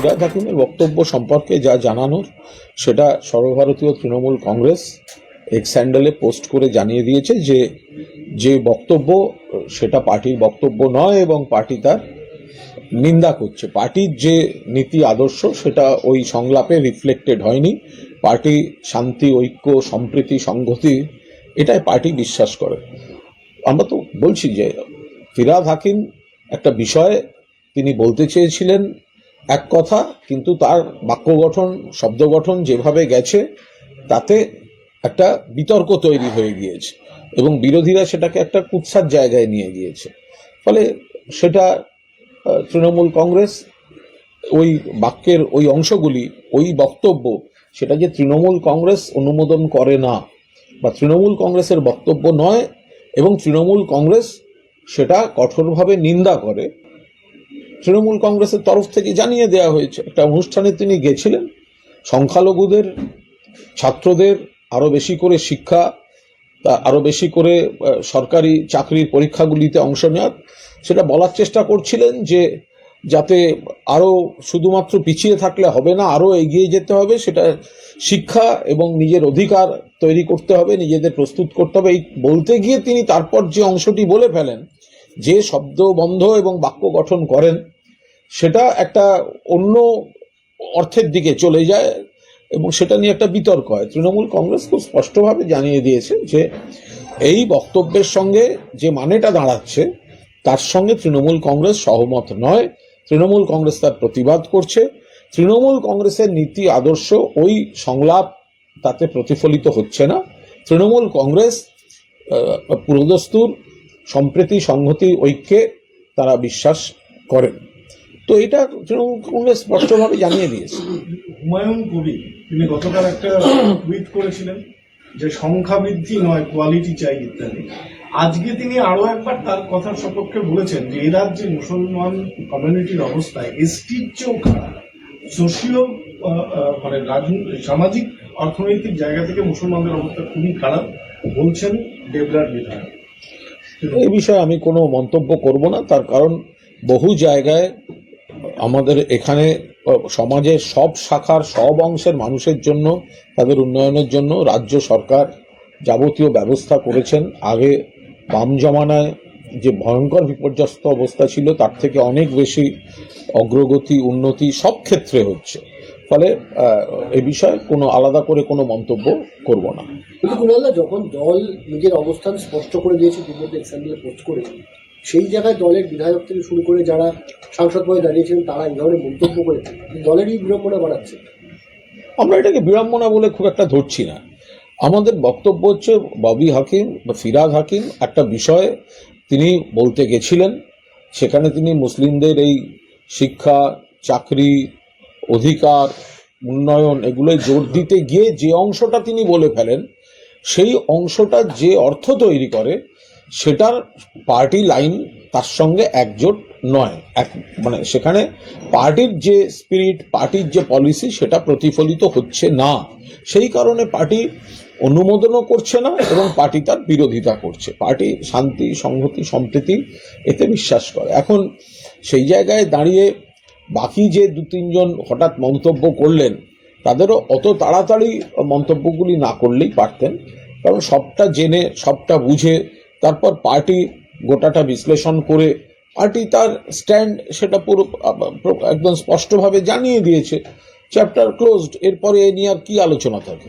ফিরাদ হাকিমের বক্তব্য সম্পর্কে যা জানানোর, সেটা সর্বভারতীয় তৃণমূল কংগ্রেস এক্স হ্যান্ডেলে পোস্ট করে জানিয়ে দিয়েছে যে যে বক্তব্য, সেটা পার্টির বক্তব্য নয় এবং পার্টি তার নিন্দা করছে। পার্টির যে নীতি আদর্শ, সেটা ওই সংলাপে রিফ্লেক্টেড হয়নি। পার্টি শান্তি, ঐক্য, সম্প্রীতি, সংহতি, এটাই পার্টি বিশ্বাস করে। আমরা তো বলছি যে, ফিরাদ হাকিম একটা বিষয়ে তিনি বলতে চেয়েছিলেন এক কথা, কিন্তু তার বাক্য গঠন, শব্দ গঠন যেভাবে গেছে, তাতে একটা বিতর্ক তৈরি হয়ে গিয়েছে এবং বিরোধীরা সেটাকে একটা কুৎসার জায়গায় নিয়ে গিয়েছে। ফলে সেটা তৃণমূল কংগ্রেস, ওই বাক্যের ওই অংশগুলি, ওই বক্তব্য, সেটা যে তৃণমূল কংগ্রেস অনুমোদন করে না, বা তৃণমূল কংগ্রেসের বক্তব্য নয়, এবং তৃণমূল কংগ্রেস সেটা কঠোরভাবে নিন্দা করে তৃণমূল কংগ্রেসের তরফ থেকে জানিয়ে দেওয়া হয়েছে। একটা অনুষ্ঠানে তিনি গেছিলেন। সংখ্যালঘুদের, ছাত্রদের আরও বেশি করে শিক্ষা, তা আরও বেশি করে সরকারি চাকরির পরীক্ষাগুলিতে অংশ নেওয়ার। সেটা বলার চেষ্টা করছিলেন যে যাতে আরও শুধুমাত্র পিছিয়ে থাকলে হবে না আরও এগিয়ে যেতে হবে। সেটা শিক্ষা এবং নিজের অধিকার তৈরি করতে হবে, নিজেদের প্রস্তুত করতে হবে। এই বলতে গিয়ে তিনি তারপর যে অংশটি বলে ফেলেন, যে শব্দ বন্ধ এবং বাক্য গঠন করেন সেটা একটা অন্য অর্থের দিকে চলে যায় এবং সেটা নিয়ে একটা বিতর্ক হয়। তৃণমূল কংগ্রেস খুব স্পষ্টভাবে জানিয়ে দিয়েছে যে এই বক্তব্যের সঙ্গে যে মানেটা দাঁড়াচ্ছে, তার সঙ্গে তৃণমূল কংগ্রেস সহমত নয়। তৃণমূল কংগ্রেস তার প্রতিবাদ করছে। তৃণমূল কংগ্রেসের নীতি আদর্শ ওই সংলাপ তাতে প্রতিফলিত হচ্ছে না। তৃণমূল কংগ্রেস পুরোদস্তুর সম্প্রীতি, সংহতি, ঐক্যে তারা বিশ্বাস করেন। তো এটা তৃণমূল কংগ্রেস স্পষ্টভাবে জানিয়ে দিয়েছে। হুমায়ুন কবি তিনি গতকাল একটা টুইট করেছিলেন যে সংখ্যা বৃদ্ধি নয় কোয়ালিটি চাই ইত্যাদি। আজকে তিনি আরও একবার তার কথার সপক্ষে বলেছেন যে এই রাজ্যে মুসলমান কমিউনিটির অবস্থায় এসটির চেয়েও খারাপ। সোশিও মানে সামাজিক অর্থনৈতিক জায়গা থেকে মুসলমানদের অবস্থা খুবই খারাপ বলছেন দেবরার বিধায়ক। এই বিষয়ে আমি কোনো মন্তব্য করব না তার কারণ বহু জায়গায় আমাদের এখানে সমাজের সব শাখার, সব অংশের মানুষের জন্য, তাদের উন্নয়নের জন্য রাজ্য সরকার যাবতীয় ব্যবস্থা করেছেন। আগে বাম জমানায় যে ভয়ঙ্কর বিপর্যস্ত অবস্থা ছিল, তার থেকে অনেক বেশি অগ্রগতি, উন্নতি সব ক্ষেত্রে হচ্ছে। ফলে এ বিষয়ে কোনো আলাদা করে কোনো মন্তব্য করব না। যখন দল নিজের অবস্থান স্পষ্ট করে দিয়েছে পোস্ট সেই জায়গায় দলের বিধায়ক থেকে শুরু করে যারা সাংসদ পদে দাঁড়িয়েছিলেন তারা এই ধরনের মন্তব্য করে দলেরই বিড়ম্বনা বাড়াচ্ছে আমরা এটাকে বিড়ম্বনা বলে খুব একটা ধরছি না। আমাদের বক্তব্য হচ্ছে ববি হাকিম বা ফিরাদ হাকিম একটা বিষয়ে তিনি বলতে গেছিলেন, সেখানে তিনি মুসলিমদের এই শিক্ষা, চাকরি, অধিকার, উন্নয়ন এগুলোয় জোর দিতে গিয়ে যে অংশটা তিনি বলে ফেলেন, সেই অংশটা যে অর্থ তৈরি করে সেটার পার্টি লাইন তার সঙ্গে একজোট নয়। এক মানে সেখানে পার্টির যে স্পিরিট, পার্টির যে পলিসি সেটা প্রতিফলিত হচ্ছে না। সেই কারণে পার্টি অনুমোদনও করছে না এবং পার্টি তার বিরোধিতা করছে। পার্টি শান্তি, সংহতি, সম্প্রীতি এতে বিশ্বাস করে। এখন সেই জায়গায় দাঁড়িয়ে বাকি যে দু তিনজন হঠাৎ মন্তব্য করলেন, তাদেরও অত তাড়াতাড়ি মন্তব্যগুলি না করলেই পারতেন। কারণ সবটা জেনে, সবটা বুঝে তারপর পার্টি গোটাটা বিশ্লেষণ করে পার্টি তার স্ট্যান্ড সেটা পুরো একদম স্পষ্টভাবে জানিয়ে দিয়েছে। চ্যাপ্টার ক্লোজড, এরপরে এ নিয়ে আর কি আলোচনা থাকে?